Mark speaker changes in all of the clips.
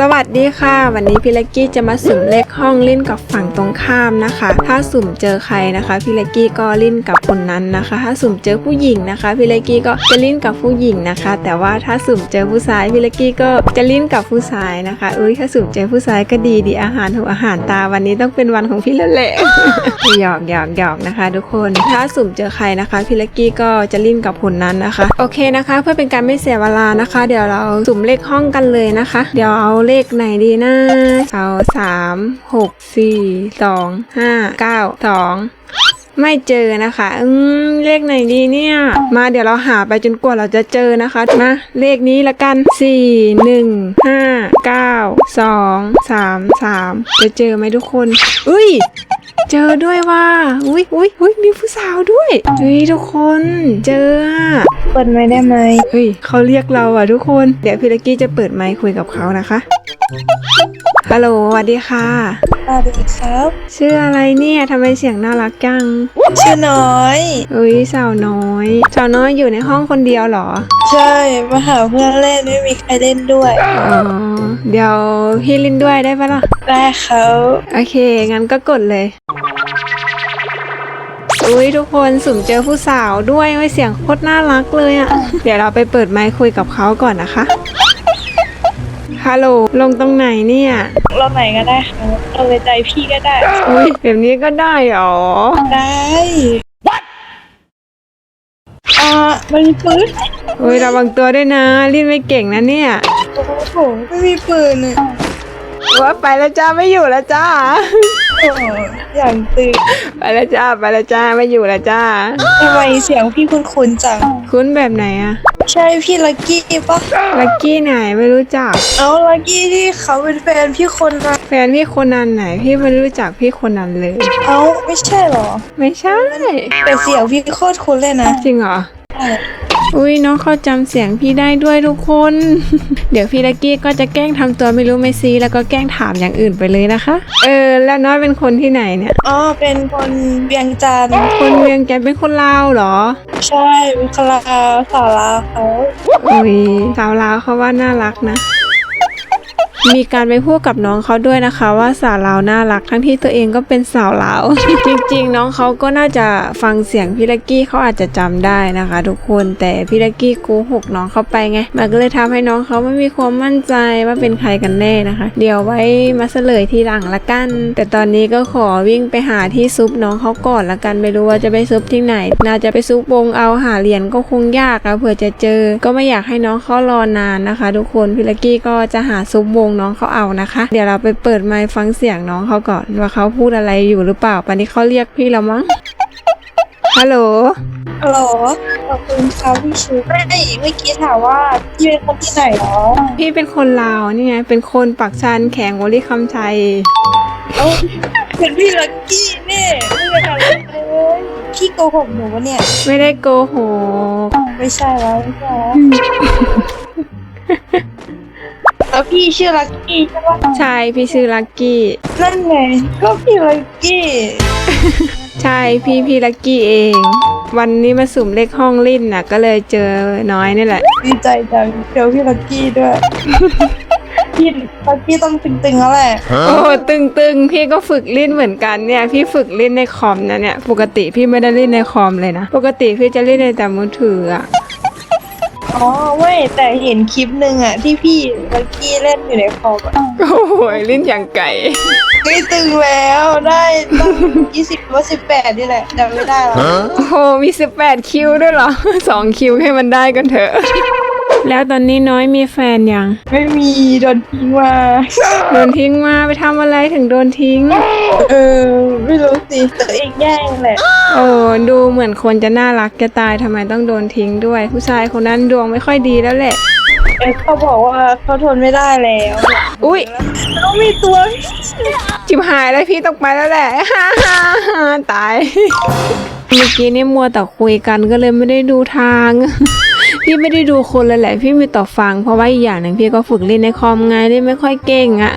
Speaker 1: สวัสดีค่ะ วันนี้พี่เล็กกี้จะมาสุ่มเลขห้องเล่นกับฝั่งตรงข้ามนะคะ ถ้าสุ่มเจอใครนะคะพี่เล็กกี้ก็เล่นกับคนนั้นนะคะ ถ้าสุ่มเจอผู้หญิงนะคะพี่เล็กกี้ก็จะเล่นกับผู้หญิงนะคะ แต่ว่าถ้าสุ่มเจอผู้ชายพี่เล็กกี้ก็จะเล่นกับผู้ชายนะคะเอ้ยถ้าสุ่มเจอผู้ชายก็ดีดีอาหารถูกอาหารตาวันนี้ต้องเป็นวันของพี่แล้วแหละหยอกหยอกหยอกนะคะ ทุกคนถ้าสุ่มเจอใครนะคะพี่เล็กกี้ก็จะเล่นกับคนนั้นนะคะ โอเคนะคะ เพื่อเป็นการไม่เสียเวลานะคะ เดี๋ยวเราสุ่มเลขห้องกันเลยนะคะ เดี๋ยวเอาเลขไหนดีนะเอาสามหกสี่สองห้าเก้าสองไม่เจอนะคะ อืม เลขไหนดีเนี่ย มาเดี๋ยวเราหาไปจนกว่าเราจะเจอนะคะ มา เลขนี้ละกันสี่หนึ่งห้าเก้าสองสามสามจะเจอไหมทุกคน อุ้ย เจอด้วยว่า อุ้ยอุ้ยอุ้ยมีผู้สาวด้วย เฮ้ยทุกคน เจออะ
Speaker 2: เปิดไม้ได้ไหม
Speaker 1: เฮ้ยเขาเรียกเราอะทุกคน เดี๋ยวพี่ลักกี้จะเปิดไมค์คุยกับเขานะคะ ฮัลโหลสวัสดีค่ะ
Speaker 2: สวัสดีครับ
Speaker 1: ชื่ออะไรเนี่ยทำไมเสียงน่ารักจัง
Speaker 2: ชื่อน้อย
Speaker 1: เอ้ยสาวน้อย สาวน้อยอยู่ในห้องคนเดียวเหรอ
Speaker 2: ใช่มาหาเพื่อนเล่นไม่มีใครเล่นด้วย
Speaker 1: อ๋อ เดี๋ยวพี่ลินด้วยได้ปะล่ะ
Speaker 2: ได้ครับ
Speaker 1: โอเค งั้นก็กดเลยอุ้ยทุกคนสุ่มเจอผู้สาวด้วยเว้ยเสียงโคตรน่ารักเลยอะ่ะ เดี๋ยวเราไปเปิดไมค์คุยกับเขาก่อนนะคะ ฮัลโหล ลงตรงไหนเนี่ย
Speaker 2: เราไหนก็ได้ครับเราเลยใจพี่ก็ได้
Speaker 1: อุ้ยแบบนี้ก็ได้เหรอ
Speaker 2: ได้อ่ามันมีปืน
Speaker 1: อุ้ยระวังตัวด้วยนะลิ้นไม่เก่งนะเนี่ย
Speaker 2: โอ้โหไม่มีปืนอะ
Speaker 1: ว่าไปแล้วจ้าไม่อยู่แล้วจ้า
Speaker 2: โอ้โหอย่างตื่น
Speaker 1: ไป แล้วจ้าไปแล้วจ้าไม่อยู่แล้วจ้า
Speaker 2: ทำไมเสียงพี่คุ้นๆจัง
Speaker 1: คุ้นแบบไหนอะ
Speaker 2: ใช่พี่ลักกี้ปะ
Speaker 1: ลักกี้ไหนไม่รู้จัก
Speaker 2: เอาลักกี้ที่เขาเป็นแฟนพี่คนละ
Speaker 1: แฟนพี่คนนั้นไหน พี่ไม่รู้จักพี่คนนั้นเลย
Speaker 2: เอาไม่ใช่เหรอ
Speaker 1: ไม่ใช่
Speaker 2: แต่เสียงพี่โคตรคุ้นเลยนะ
Speaker 1: จริงเหรอ
Speaker 2: ใช่
Speaker 1: อุ้ยน้องเขาจำเสียงพี่ได้ด้วยทุกคน เดี๋ยวพี่ลักกี้ก็จะแกล้งทำตัวไม่รู้ไม่ซีแล้วก็แกล้งถามอย่างอื่นไปเลยนะคะ เออ แล้วน้อยเป็นคนที่ไหนเนี่ย
Speaker 2: อ๋อ เป็นคนเวียงจันทร์
Speaker 1: คนเวียงแกนเป็นคนลาวเหรอ
Speaker 2: ใช่วิคลาสาราเขา
Speaker 1: อุ้ยสาวลาวเขาว่าน่ารักนะ มีการไปพูดกับน้องเขาด้วยนะคะว่าสาวลาวน่ารักทั้งที่ตัวเองก็เป็นสาวลาว จริงๆ น้องเขาก็น่าจะฟังเสียงพี่ลักกี้เขาอาจจะจำได้นะคะ ทุกคนแต่พี่ลักกี้โกหกน้องเขาไปไงมันก็เลยทำให้น้องเขาไม่มีความมั่นใจว่าเป็นใครกันแน่นะคะ เดี๋ยวไว้มาเฉลยทีหลังละกัน แต่ตอนนี้ก็ขอวิ่งไปหาที่ซุปน้องเขาก่อนละกันไม่รู้ว่าจะไปซุปที่ไหน น่าจะไปซุปวงเอาหาเหรียญก็คงยากอะเผื่อจะเจอ ก็ไม่อยากให้น้องเขารอนานนะคะ ทุกคนพี่ลักกี้ก็จะหาซุปวงน้องเขาเอานะคะ เดี๋ยวเราไปเปิดไมค์ฟังเสียงน้องเขาก่อนว่าเขาพูดอะไรอยู่หรือเปล่าตอนนี้เขาเรียกพี่แล้วมั้งฮัลโหล
Speaker 2: ฮัลโหลขอบคุณครับพี่ชูไม่เมื่อกี้ถามว่าพี่เป็นคนที่ไหนเหรอ
Speaker 1: พี่เป็นคนลาวนี่ไงเป็นคนปักชันแข่งวอลลี่คำชัย
Speaker 2: เอ้าเป็นพี่ลักกี้เนี่ยไม่เป็นอะไรเลยพี่โกหกหนูวะเนี่ย
Speaker 1: ไม่ได้โกหก
Speaker 2: ไม่ใช่แล้วไม่ใช่แล้ว แล้วพี่ชื่อลักกี้ใช่ปะ
Speaker 1: ใช่พี่ชื่อลักกี้
Speaker 2: นั่นไงก็พี่ลักกี้
Speaker 1: ใช่พี่พี่ลักกี้เอง วันนี้มาสุ่มเลขห้องลิ้นน่ะ ก็เลยเจอน้อยนี่แหละ
Speaker 2: ดีใจจังเจอพี่ลักกี้ด้วย พี่ลักกี้ต้องตึงๆแล้วแหละ
Speaker 1: โอ้ ตึงตึงๆ พี่ก็ฝึกลิ้นเหมือนกันเนี่ย พี่ฝึกลิ้นในคอมนะเนี่ย ปกติพี่ไม่ได้เล่นในคอมเลยนะ ปกติพี่จะเล่นในแต่มือถืออะ
Speaker 2: อ๋อไม่แต่เห็นคลิปหนึ่งอะที่พี่ลักกี้เล่นอยู่ในคอมอะ
Speaker 1: โอ้โหลิ้นอย่างไก่
Speaker 2: ไม่ตึงแล้วได้ตั้งยี่สิบว่าสิบแปดนี่แหละจำไม่ได้แล้ว
Speaker 1: โอ้โหมี 18 คิวด้วยเหรอสองคิวให้มันได้กันเถอะ แล้วตอนนี้น้อยมีแฟนยัง
Speaker 2: ไม่มีโดนทิ้งมา
Speaker 1: โดนทิ้งมาไปทำอะไรถึงโดนทิ้ง
Speaker 2: เออ ไม่รู้สิตัวเองแย่งแหละ
Speaker 1: โอ้ดูเหมือนคนจะน่ารักจะตายทำไมต้องโดนทิ้งด้วย ผู้ชายคนนั้นดวงไม่ค่อยดีแล้วแหละ
Speaker 2: เออเขาบอกว่าเขาทนไม่ได้แล้ว
Speaker 1: อุ้ย
Speaker 2: เขามีตัว
Speaker 1: จิบหายแล้วพี่ต้องไปแล้วแหละฮ่าฮ่าฮ่าตาย เมื่อกี้นี่มัวแต่คุยกันก็เลยไม่ได้ดูทาง พี่ไม่ได้ดูคนเลยแหละ พี่มีต่อฟัง เพราะว่าอีกอย่างหนึ่งพี่ก็ฝึกเล่นในคอมไงเล่นไม่ค่อยเก่งอะ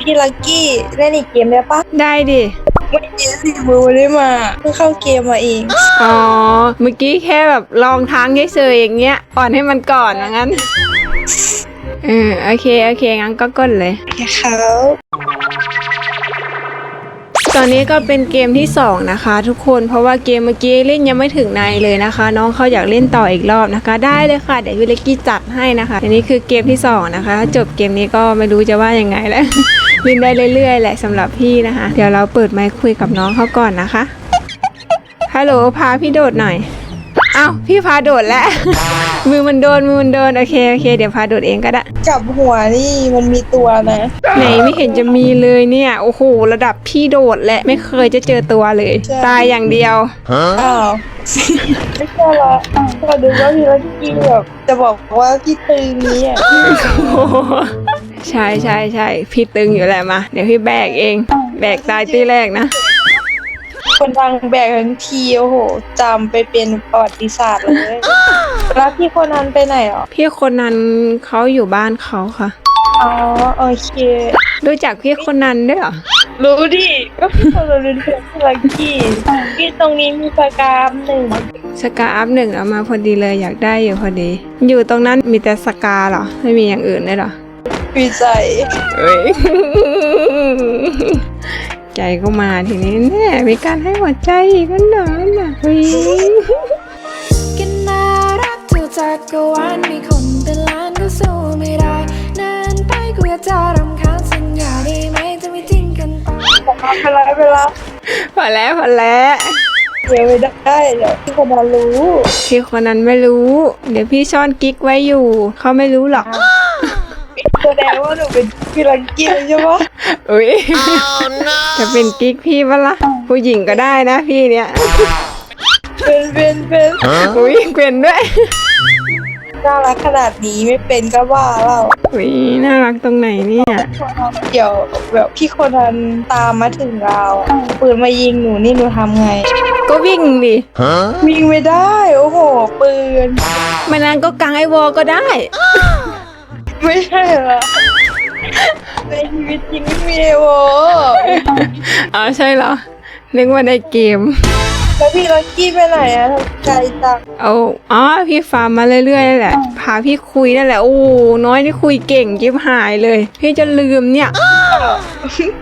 Speaker 2: พี่ลักกี้เล่นอีกเกมได้ปะ
Speaker 1: ได้ดิ
Speaker 2: ไม่เยสิมือไม่ได้มาเพิ่งเข้าเกมมาเอง
Speaker 1: อ๋อเมื่อกี้แค่แบบลองทางเฉยๆอย่างเงี้ยอ่อนให้มันก่อนว่างั้นเออโอเคโอเคงั้นก็กดเลย
Speaker 2: ครับ
Speaker 1: ตอนนี้ก็เป็นเกมที่สองนะคะ ทุกคนเพราะว่าเกมเมื่อกี้เล่นยังไม่ถึงในเลยนะคะ น้องเขาอยากเล่นต่ออีกรอบนะคะ ได้เลยค่ะเดี๋ยววิเล็กี้จัดให้นะคะ อันนี้คือเกมที่สองนะคะถ้าจบเกมนี้ก็ไม่รู้จะว่ายังไงแล้วเล่นได้เรื่อยๆแหละสำหรับพี่นะคะ เดี๋ยวเราเปิดไมค์คุยกับน้องเขาก่อนนะคะฮัลโหลพาพี่โดดหน่อย อ้าพี่พาโดดแล้ว มือมันโดนมือมันโดนโอเคโอเค เดี๋ยวพาโดดเองก็ได้
Speaker 2: กับหัวนี่มันมีตัวนะ
Speaker 1: ไหนไม่เห็นจะมีเลยเนี่ยโอ้โหระดับพี่โดดแหละไม่เคยจะเจอตัวเลย ตายอย่างเดียว
Speaker 2: อ้าวไม่ใช่ละก็ดูว่าพี่ลักกี้แบบจะบอกว่าพี่ตึงนี้อะ
Speaker 1: ใช่ใช่ใช่พี่ตึงอยู่แหละมา เดี๋ยวพี่แบกเอง แบกตายที่แรกนะ
Speaker 2: คนดังแบกทั้งทีโอ้โหจำไปเป็นประวัติศาสตร์เลย แล้วพี่คนนั้นไปไหนหรอ
Speaker 1: พี่คนนั้นเขาอยู่บ้านเขาค่ะ
Speaker 2: อ๋อโอเค
Speaker 1: รู้จักพี่คนนั้นด้วยเหรอ
Speaker 2: รู้ดิก็พี่คนนั้นเป็นเพื่อนพี่ลักกี้พี่ตรงนี้มีปากกามหนึ่ง
Speaker 1: สกาอัพหนึ่งเอามาพอดีเลยอยากได้อยู่พอดี อยู่ตรงนั้นมีแต่สกาเหรอ ไม่มีอย่างอื่นเลยเหรอ
Speaker 2: ปีใจ
Speaker 1: เอ้ย ใจก็มาทีนี้แน่มีการให้หัวใจอีกแล้วเหรอน่ะเฮ้ย
Speaker 3: กันน่ารักเท่าจักรวาลมีคนเป็นล้านก็สู้ไม่ได้นานไปกูอยากจะรำคาญสัญญาได้ไหมจะไม่ทิ้งกันไป
Speaker 2: เวลาเวลา
Speaker 1: พอแล้วพอแล้ว
Speaker 2: เดี๋ยวไม่ได้เดี๋ยวพี่คนนั้นรู้
Speaker 1: พี่คนนั้นไม่รู้ เดี๋ยวพี่ซ่อนกิ๊กไว้อยู่ เขาไม่รู้หรอก
Speaker 2: แสดงว่าหนูเป็นพี่ลักกี้เลยใช่ปะ
Speaker 1: อุ้ยจะเป็นกิ๊กพี่ปะละ่ะผู้หญิงก็ได้นะพี่เนี่ย
Speaker 2: เป็นเป็นเป็น
Speaker 1: อุ้ยเป็นด้วย
Speaker 2: น่ารักขนาดนี้ไม่เป็นก็ว่าเรา
Speaker 1: อุ้ยน่ารักตรงไหนเนี่ย
Speaker 2: เดี๋ยวแบบพี่คนนั้นตามมาถึงเราปืนมายิงหนูนี่หนูทำไง
Speaker 1: ก็วิ่งดิ
Speaker 2: วิ่งไม่ได้ โอ้โห ปืน
Speaker 1: ไม่นั้นก็กางไอวอลก็ได้
Speaker 2: ไม่ใช่เหรอในชีวิตจริงไม่มีโว
Speaker 1: อ๋อใช่เหรอนึกว่าในเกม
Speaker 2: แล้วพี่ลักกี้ไปไหนอะทำใจจัง
Speaker 1: เอาอ๋อพี่ฟาร์มมาเรื่อยๆนั่นแหละ พาพี่คุยนั่นแหละ โอ้น้อยนี่คุยเก่งจิบหายเลย พี่จะลืมเนี่ย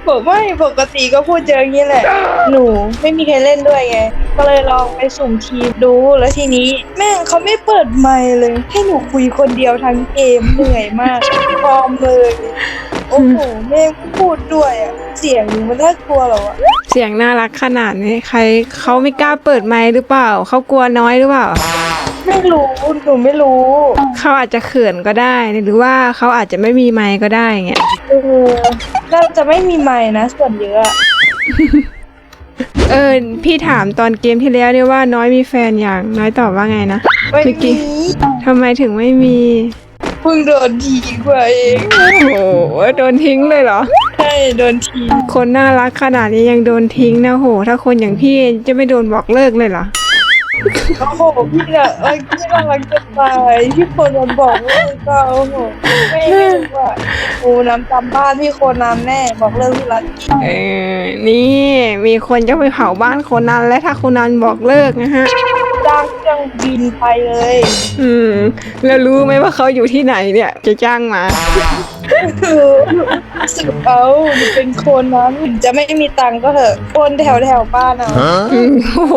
Speaker 2: ผมไม่ปกติก็พูดเจออย่างนี้แหละ หนูไม่มีใครเล่นด้วยไง ก็เลยลองไปสุ่มทีมดูแล้วทีนี้ แม่งเขาไม่เปิดไมค์เลย ให้หนูคุยคนเดียวทั้งเกมเหนื่อยมากพร้อมเลย โอ้โหแม่งพูดด้วยอะเสียงหนูมันน่ากลัวเหรอวะ
Speaker 1: เสียงน่ารักขนาดนี้ใครเขาไม่กล้าเปิดไมค์หรือเปล่า เขากลัวน้อยหรือเปล่า
Speaker 2: ไม่รู้หนูไม่รู้
Speaker 1: เขาอาจจะเขินก็ได้ หรือว่าเขาอาจจะไม่มีไมค์ก็ได้เงี้ย
Speaker 2: เออน่าจะไม่มีไมค์นะ ส่วนเยอะอะ
Speaker 1: เออพี่ถามตอนเกมที่แล้วเนี่ยว่าน้อยมีแฟนอย่างน้อยตอบว่าไงนะ
Speaker 2: ไม่
Speaker 1: เมื่อกี้
Speaker 2: มี
Speaker 1: ทำไมถึงไม่มี
Speaker 2: เพิ่งโดนทีกว่าเอง
Speaker 1: โอ้โหโดนทิ้งเลยเหรอ
Speaker 2: ใช่โดนที
Speaker 1: คนน่ารักขนาดนี้ยังโดนทิ้งนะโห ถ้าคนอย่างพี่จะไม่โดนบอกเลิกเลยเหรอ
Speaker 2: โอ้โหพี่น่ะเอ้ยพี่น่ารักจะตายพี่คนนั้นบอกว่าก็โอ้โหไม่ไม่รู้ว่าโอ้น้ำจำบ้านพี่คนนั้นแน่บอกเลิกพี่รักกี้
Speaker 1: เออ นี่มีคนจะไปเผาบ้านคนนั้นและถ้าคนนั้นบอกเลิกนะฮะ
Speaker 2: จ้างเครื่องบินไปเลย
Speaker 1: อืม แล้วรู้ไหมว่าเขาอยู่ที่ไหนเนี่ย จะจ้างมา
Speaker 2: คือสึกเอาหนูเป็นคนนั้นถึงจะไม่มีตังค์ก็เถอะคนแถวแถวๆบ้านเอา
Speaker 1: อืมโอ้โห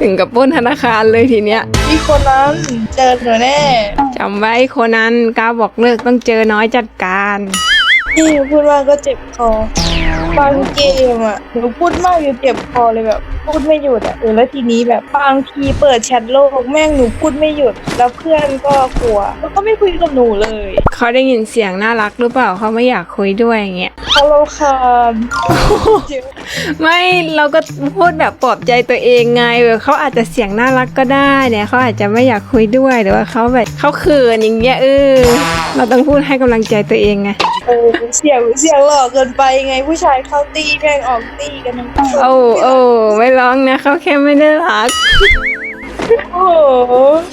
Speaker 1: ถึงกับปล้นธนาคารเลยทีเนี้ย
Speaker 2: พี่คนนั้นเจอหนูแน่
Speaker 1: จำไว้คนนั้นกล้าบอกเลิกต้องเจอน้อยจัดการ
Speaker 2: พี่พูดมากก็เจ็บคอบางเกมอะหนูพูดมากอยู่เจ็บคอเลยแบบ พูดไม่หยุดอะเออแล้วทีนี้แบบบางทีเปิดแชทโลกแม่งหนูพูดไม่หยุด แล้วเพื่อนก็กลัวแล้วก็ไม่คุยกับหนูเลย
Speaker 1: เขาได้ยินเสียงน่ารักหรือเปล่าเขาไม่อยากคุยด้วยอย่างเงี้ย
Speaker 2: เขาเราคานเจ็บ
Speaker 1: ไม่เราก็พูดแบบปลอบใจตัวเองไงแบบเขาอาจจะเสียงน่ารักก็ได้เนี่ยเขาอาจจะไม่อยากคุยด้วยหรือว่าเขาแบบเขาเขินอย่างเงี้ยเออเราต้องพูดให้กำลังใจตัวเองไง
Speaker 2: เออเสียงเสียงหล่อเกินไปไงผู้ชายเข้าตีแม่งออกตีกันทั้งคู่
Speaker 1: โอ้โอ้ไม่ร้องนะเขาแค่ไม่ได้รัก
Speaker 2: โอ้โห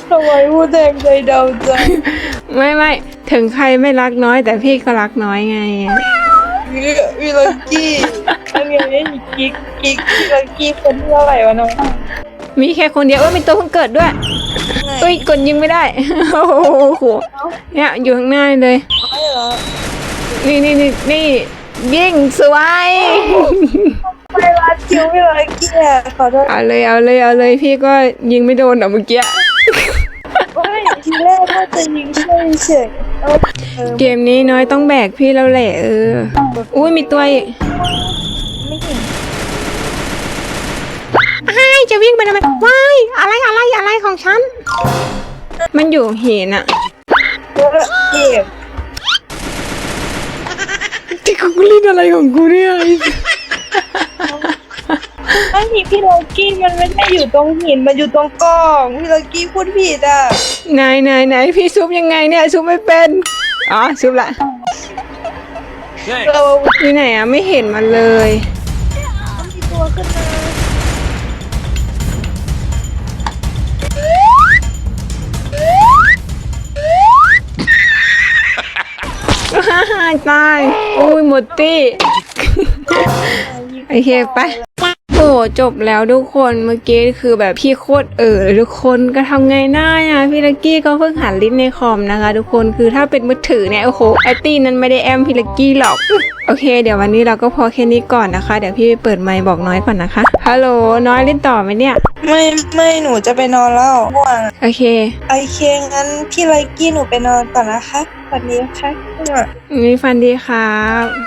Speaker 2: ทำไมพูดแดงใจเดาจัง
Speaker 1: ไม่ไม่ถึงใครไม่รักน้อย แต่พี่ก็รักน้อยไง
Speaker 2: วิวิลักกี้อันนี้อีกกิ๊กกิ๊กวิลักกี้คนที่เท่าไหร่วะน้อง
Speaker 1: มีแค่คนเดียวเออมีตัวเพิ่งเกิดด้วย
Speaker 2: ไหน
Speaker 1: เอ้ยกดยิงไม่ได้ โอ้โหเนี่ยอยู่ข้างหน้าเลย
Speaker 2: ไม่เหรอ
Speaker 1: นี่นี่นี่นี่ยิงสวย
Speaker 2: ไม่รัดคิวไม่รัดเกียร์ขอโทษ
Speaker 1: เอาเลยเอาเลยเอาเลยพี่ก็ยิงไม่โดนอะเมื่อกี้
Speaker 2: ไม่ทีแรกว่าจะยิงช่วยเฉยเออเออ
Speaker 1: เกมนี้น้อยต้องแบกพี่แล้วแหละเอออุ้ยมีตัวอีก
Speaker 2: ไม่เห็น
Speaker 1: ไอ้ายจะวิ่งไปทำไมว้ายอะไรอะไรอะไรของฉัน มันอยู่เห็นอะ
Speaker 2: แล้ว เก็บ
Speaker 1: ที่กูเล่นอะไรของกูเนี่ย
Speaker 2: ไอ้นี่พี่โลกี้มันไม่ได้อยู่ตรงหินมันอยู่ตรงกล้องพี่โลกี้พูดผิดอะ
Speaker 1: ไหนไหนไหนพี่ซุปยังไงเนี่ยซุปไม่เป็นอ๋อซุปละ
Speaker 2: เรา
Speaker 1: อยู่ไหนอะไม่เห็นมันเลย
Speaker 2: มีตัวขึ้นมา
Speaker 1: ตาย อุ้ยหมดตี้ โอเค ไป จบแล้วทุกคนเมื่อกี้คือแบบพี่โคตรเออเลยทุกคนก็ทำไงได้อะพี่ลักกี้ก็เพิ่งหันลิ้นในคอมนะคะ ทุกคนคือถ้าเป็นมือถือเนี่ยโอ้โหไอตี้นั้นไม่ได้แอมพี่ลักกี้หรอกโอเค เดี๋ยววันนี้เราก็พอแค่นี้ก่อนนะคะ เดี๋ยวพี่ไปเปิดไมค์บอกน้อยก่อนนะคะฮัลโหลน้อยเล่นต่อไหมเนี่ย
Speaker 2: ไม่ไม่หนูจะไปนอนแล้วง่วงอะ
Speaker 1: โอเค
Speaker 2: โอเคงั้นพี่ไลกี้หนูไปนอนก่อนนะคะสวัสดีค่ะ
Speaker 1: มีฟันดีครั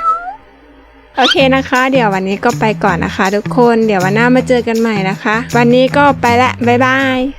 Speaker 1: บ โอเคนะคะ เดี๋ยววันนี้ก็ไปก่อนนะคะ ทุกคน เดี๋ยววันหน้ามาเจอกันใหม่นะคะ วันนี้ก็ไปละบ๊ายบาย